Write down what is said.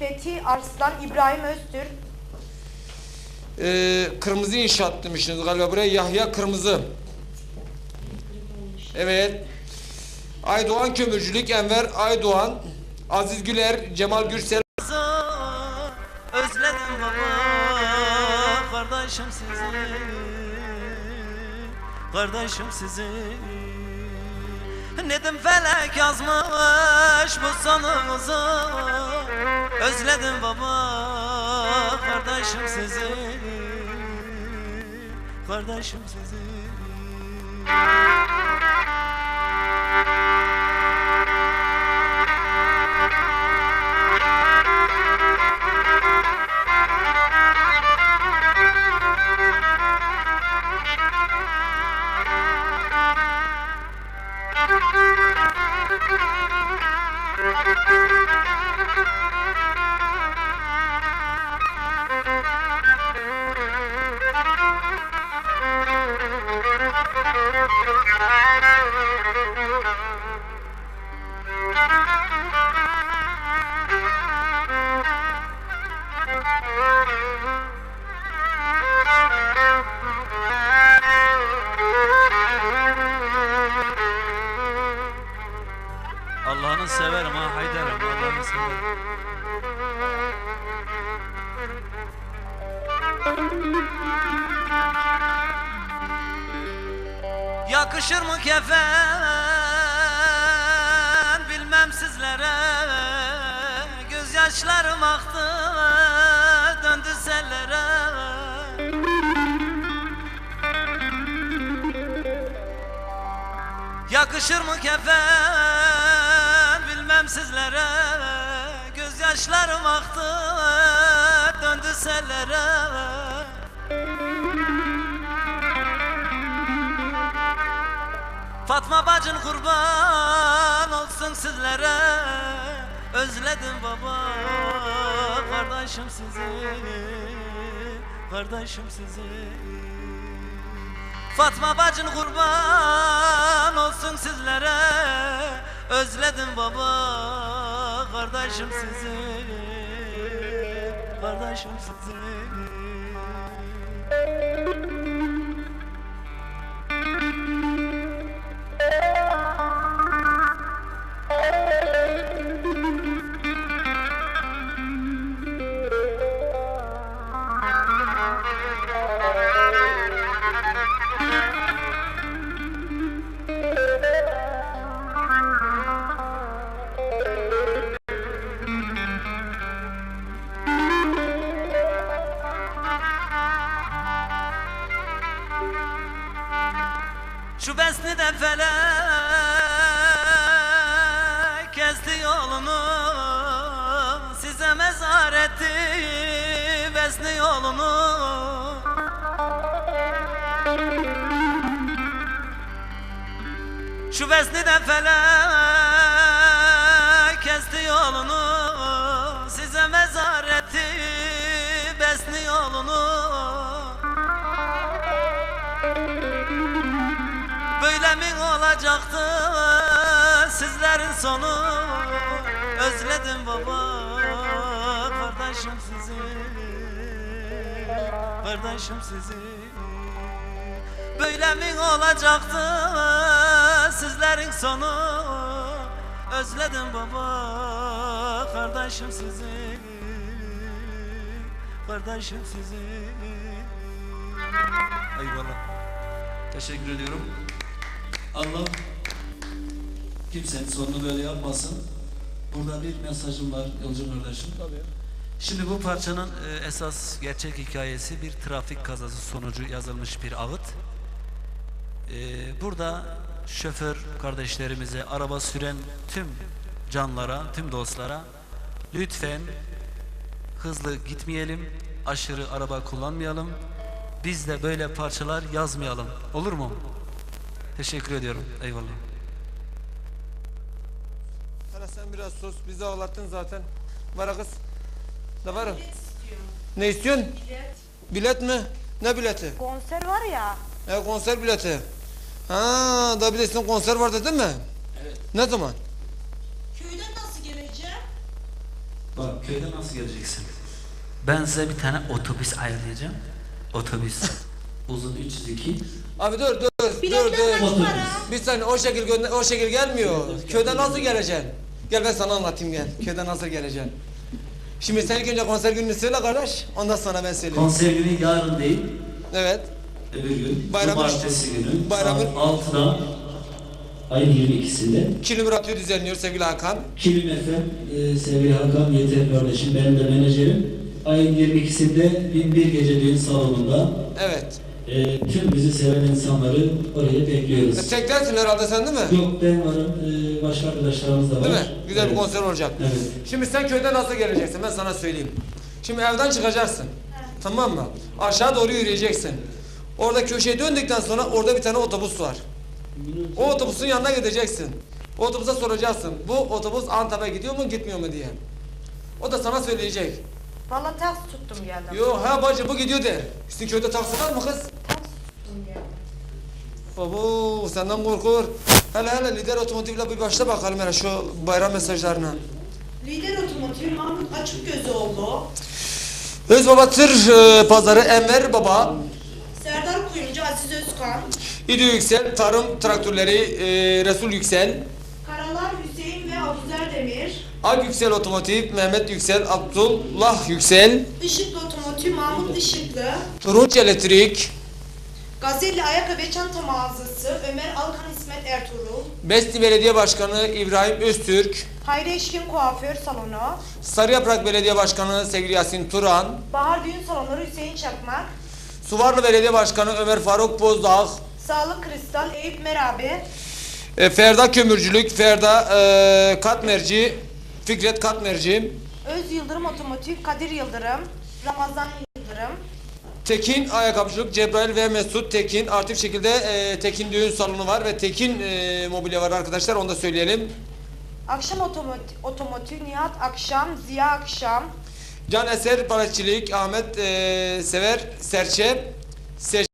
Fethi Arslan, İbrahim Öztürk, Ee, kırmızı inşaat demiştiniz galiba buraya. Yahya Kırmızı. Evet. Aydoğan Kömürcülük, Enver Aydoğan, Aziz Güler, Cemal Gürsel. Özledim baba kardeşim sizi Kardeşim sizi Nedim felek yazmış sonunuzu Özledim baba kardeşim sizi. Kardeşim sizi severim ha Haydar'ım Allah'ını severim Yakışır mı kefen? Bilmem sizlere. Gözyaşlarım aktı döndü sellere. Yakışır mı kefen sizlere Gözyaşlarım aktı döndü sellere. Fatma bacın kurban olsun sizlere. Özledim baba kardeşim sizi Kardeşim sizi. Fatma bacın kurban olsun sizlere Özledim baba kardeşim sizi. Kardeşim sizi Besni de felek kesti yolunu. Size mezar etti besni yolunu. Şu besni de felek olacaktı sizlerin sonu. Özledim baba kardeşim sizi Kardeşim sizi. Böyle mi olacaktı sizlerin sonu? Özledim baba kardeşim sizi Kardeşim sizi. Eyvallah. Teşekkür ediyorum. Allah kimsenin sonunu böyle yapmasın. Burada bir mesajım var yolcu kardeşim. Şimdi bu parçanın e, esas gerçek hikayesi bir trafik kazası sonucu yazılmış bir ağıt. E, burada şoför kardeşlerimize, araba süren tüm canlara, tüm dostlara lütfen hızlı gitmeyelim, aşırı araba kullanmayalım. Biz de böyle parçalar yazmayalım. Olur mu? Teşekkür ediyorum. Eyvallah. Hala sen biraz sus. Bizi ağlattın zaten. Var kız. Da var. Ne istiyorsun? Bilet mi? Ne bileti? konser var ya, E konser bileti. Ha, da bilesin konser var dedin mi? Evet. Ne zaman? Köyden nasıl geleceğim? Bak köyden nasıl geleceksin? Ben size bir tane otobüs ayarlayacağım. Otobüs. Uzun 302. Abi dur dur dur Biletler dur. kaç para? Bir saniye o şekil gönder o şekil gelmiyor. Köyden nasıl geleceksin? Gel ben sana anlatayım gel. Köyden nasıl geleceksin? Şimdi sen ilk önce konser gününü söyle kardeş. Ondan sonra ben söyleyeyim. Konser günü yarın değil, Evet. öbür gün. Bayramın- Cumartesi günü. bayramın- Saat 6'da ayın 22'sinde. Kilim Radyo düzenliyor sevgili Hakan. Kilim FM, e, sevgili Hakan Yeter kardeşim, benim de menajerim. Ayın 22'sinde Binbir Gece Düğün Salonu'nda Evet. E, tüm bizi seven insanları oraya bekliyoruz. Teklersin herhalde sen değil mi? Yok ben varım, e, başka arkadaşlarımız da var. Değil mi? Güzel bir Evet. konser olacak. Evet. Şimdi sen köyden nasıl geleceksin ben sana söyleyeyim. Şimdi evden çıkacaksın. Tamam mı? Aşağı doğru yürüyeceksin. Orada köşeye döndükten sonra orada bir tane otobüs var. O otobüsün yanına gideceksin. O otobüse soracaksın. Bu otobüs Antep'e gidiyor mu gitmiyor mu diye. O da sana söyleyecek. Valla ters tuttum geldim. Yo ha bacı bu gidiyor der. Sizin köyde taksi var mı kız? Baba senden korkur. Hele hele lider otomotivle bir başla bakalım hele şu bayram mesajlarına. Lider otomotiv Mahmut Açıkgözoğlu, Öz baba tır e, pazarı Enver Baba. Serdar Kuyumcu Aziz Özkan, İdi Yüksel, Tarım Traktörleri e, Resul Yüksel. Karalar Hüseyin ve Abuzer Demir, Alp Yüksel Otomotiv, Mehmet Yüksel, Abdullah Yüksel. Işıklı Otomotiv Mahmut Işıklı, Turunç Elektrik. Gazelli Ayakkabı ve Çanta Mağazası Ömer Alkan İsmet Ertuğrul, Besti Belediye Başkanı İbrahim Öztürk. Hayri Eşkin Kuaför Salonu. Sarıyaprak Belediye Başkanı sevgili Yasin Turan. Bahar Düğün Salonları Hüseyin Çakmak. Suvarlı Belediye Başkanı Ömer Faruk Bozdağ. Sağlık Kristal Eyüp Merabi. E, Ferda Kömürcülük, Ferda e, Katmerci, Fikret Katmerci. Öz Yıldırım Otomotiv Kadir Yıldırım. Ramazan Yıldırım. Tekin Ayakkabıcılık, Cebrail ve Mesut Tekin. Artık şekilde e, Tekin düğün salonu var ve Tekin e, mobilya var arkadaşlar onu da söyleyelim. Akşam Otomotiv, Otomotiv Nihat Akşam. Ziya Akşam. Can Eser Baratçilik, Ahmet e, Sever Serçe, Ser